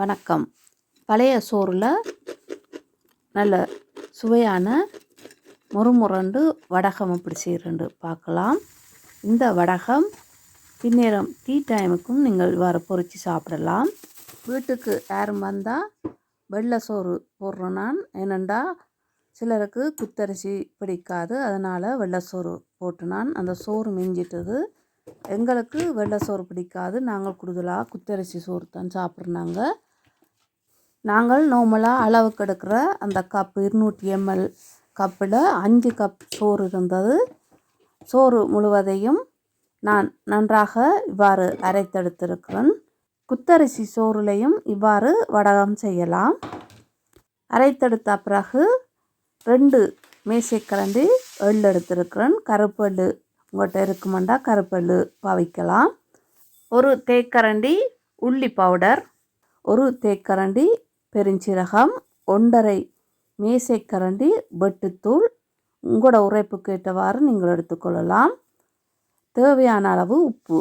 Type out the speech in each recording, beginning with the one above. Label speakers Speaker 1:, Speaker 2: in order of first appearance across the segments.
Speaker 1: வணக்கம். பழைய சோறில் நல்ல சுவையான முறுமுரண்டு வடகம் எப்படி செய்கிறண்டு பார்க்கலாம். இந்த வடகம் பின்னேரம் டீ டைமுக்கும் நீங்கள் இவ்வாறு பொரித்து சாப்பிடலாம். வீட்டுக்கு யாரும் வந்தால் வெள்ளை சோறு போடுறேன் நான். ஏனெண்டா சிலருக்கு குத்தரிசி பிடிக்காது. அதனால் வெள்ளை சோறு போட்டு நான் அந்த சோறு மிஞ்சிட்டது. எங்களுக்கு வெள்ளை சோறு பிடிக்காது. நாங்கள் கூடுதலாக குத்தரிசி சோறு தான் சாப்பிட்றாங்க நாங்கள் நார்மலாக அளவுக்கு எடுக்கிற அந்த கப் இருநூற்றி எம்எல் கப்பில் அஞ்சு கப் சோறு இருந்தது. சோறு முழுவதையும் நான் நன்றாக இவ்வாறு அரைத்தெடுத்திருக்கிறேன். குத்தரிசி சோறுலையும் இவ்வாறு வடகம் செய்யலாம். அரைத்தெடுத்த பிறகு ரெண்டு மேசைக்கரண்டி எள் எடுத்திருக்கிறேன். கருப்பு உங்கள்கிட்ட இருக்குமெண்டா கருப்பல் பவிக்கலாம். ஒரு தேக்கரண்டி உள்ளி பவுடர் ஒரு தேக்கரண்டி பெருஞ்சீரகம் ஒன்றரை மேசைக்கரண்டி வெட்டுத்தூள். உங்களோட உரைப்புக்கு ஏற்றவாறு நீங்கள் எடுத்துக்கொள்ளலாம் தேவையான அளவு உப்பு.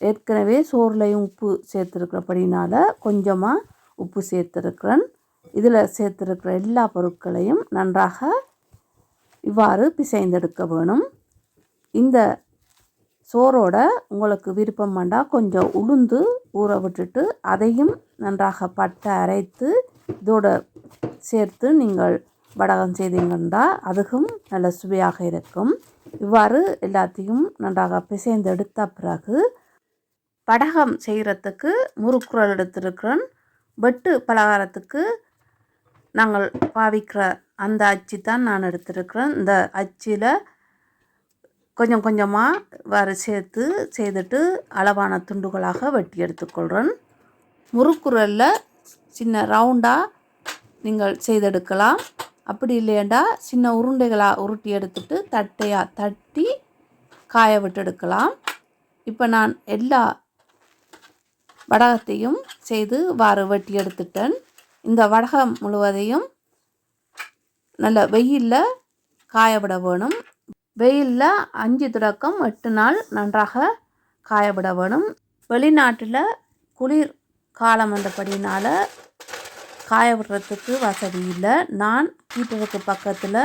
Speaker 1: ஏற்கனவே சோறுலையும் உப்பு சேர்த்துருக்கிறபடினால கொஞ்சமாக உப்பு சேர்த்துருக்கிறேன். இதில் சேர்த்துருக்கிற எல்லா பொருட்களையும் நன்றாக இவ்வாறு பிசைந்தெடுக்க வேணும். இந்த சோறோட உங்களுக்கு விருப்பம் வேண்டாம் கொஞ்சம் உளுந்து ஊற விட்டுட்டு அதையும் நன்றாக பட்டை அரைத்து இதோட சேர்த்து நீங்கள் வடகம் செய்தீங்கன்னா அதுவும் நல்ல சுவையாக இருக்கும். இவ்வாறு எல்லாத்தையும் நன்றாக பிசைந்து எடுத்த பிறகு வடகம் செய்கிறதுக்கு முறுக்குரல் எடுத்திருக்கிறேன் வெட்டு பலகாரத்துக்கு நாங்கள் பாவிக்கிற அந்த அச்சு தான் நான் எடுத்திருக்கிறேன். இந்த அச்சில் கொஞ்சம் கொஞ்சமாக வர சேர்த்து செய்துட்டு அளவான துண்டுகளாக வெட்டி எடுத்துக்கொள்கிறேன் முறுக்குரலில் சின்ன ரவுண்டாக நீங்கள் செய்தெடுக்கலாம். அப்படி இல்லையண்டா சின்ன உருண்டைகளாக உருட்டி எடுத்துட்டு தட்டையாக தட்டி காய விட்டு எடுக்கலாம் இப்போ நான் எல்லா வடகத்தையும் செய்து வாறு வெட்டி எடுத்துட்டேன். இந்த வடகம் முழுவதையும் நல்ல வெயிலில் காய விட வேணும். வெயிலில் அஞ்சு தொடக்கம் எட்டு நாள் நன்றாக காயப்பட வேணும். வெளிநாட்டில் குளிர் காலம் வந்தபடினால் காய விடுறதுக்கு வசதி இல்லை. நான் ஹீட்டருக்கு பக்கத்தில்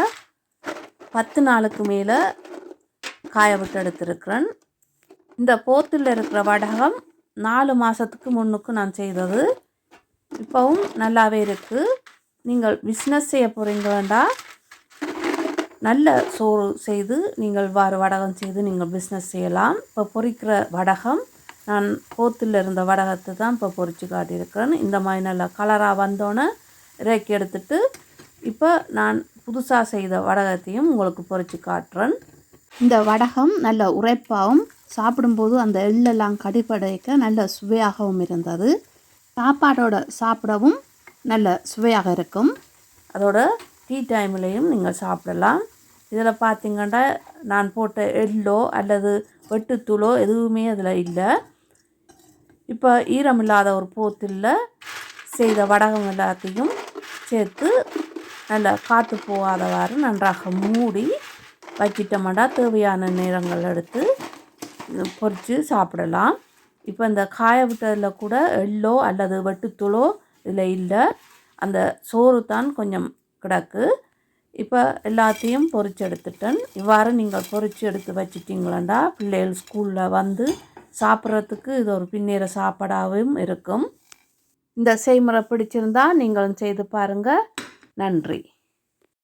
Speaker 1: பத்து நாளுக்கு மேலே காய விட்டு எடுத்திருக்கிறேன். இந்த போத்தில் இருக்கிற வடகம் நாலு மாதத்துக்கு முன்னுக்கு நான் செய்தது. இப்போவும் நல்லாவே இருக்குது நீங்கள் பிஸ்னஸ் செய்ய போகிறீங்க வேண்டாம் நல்ல சோறு செய்து நீங்கள் வார வடகம் செய்து நீங்கள் பிஸ்னஸ் செய்யலாம். இப்போ பொறிக்கிற வடகம் நான் போத்தில் இருந்த வடகத்தை தான் இப்போ பொறிச்சு காட்டியிருக்கிறேன். இந்த மாதிரி நல்லா கலராக வந்தோன்னே இறக்கி எடுத்துட்டு இப்போ நான் புதுசாக செய்த வடகத்தையும் உங்களுக்கு பொறிச்சு காட்டுறேன். இந்த வடகம் நல்ல உரைப்பாகவும் சாப்பிடும்போது அந்த எள்ளெல்லாம் கடிப்படைக்க நல்ல சுவையாகவும் இருந்தது. சாப்பாடோட சாப்பிடவும் நல்ல சுவையாக இருக்கும். அதோட டீ டைம்லேயும் நீங்கள் சாப்பிடலாம். இதில் பார்த்திங்கன்னா நான் போட்ட எள்ளோ அல்லது வெட்டுத்தூளோ எதுவுமே அதில் இல்லை. இப்போ ஈரமில்லாத ஒரு போத்தில் செய்த வடகம் எல்லாத்தையும் சேர்த்து நல்லா காற்று போகாதவாறு நன்றாக மூடி வச்சிட்டோம்னா தேவையான நேரங்கள் எடுத்து பொறித்து சாப்பிடலாம். இப்போ இந்த காய விட்டதில் கூட எள்ளோ அல்லது வெட்டுத்தூளோ இதில் இல்லை. அந்த சோறு தான் கொஞ்சம் கிடக்கு. இப்போ எல்லாத்தையும் பொறிச்சு எடுத்துட்டேன் இவ்வாறு நீங்கள் பொறிச்சு எடுத்து வச்சிட்டிங்களா பிள்ளைகள் ஸ்கூலில் வந்து சாப்பிட்றதுக்கு இது ஒரு பின்னிற சாப்பாடாகவும் இருக்கும். இந்த செய்முறை பிடிச்சிருந்தா நீங்களும் செய்து பாருங்கள் நன்றி.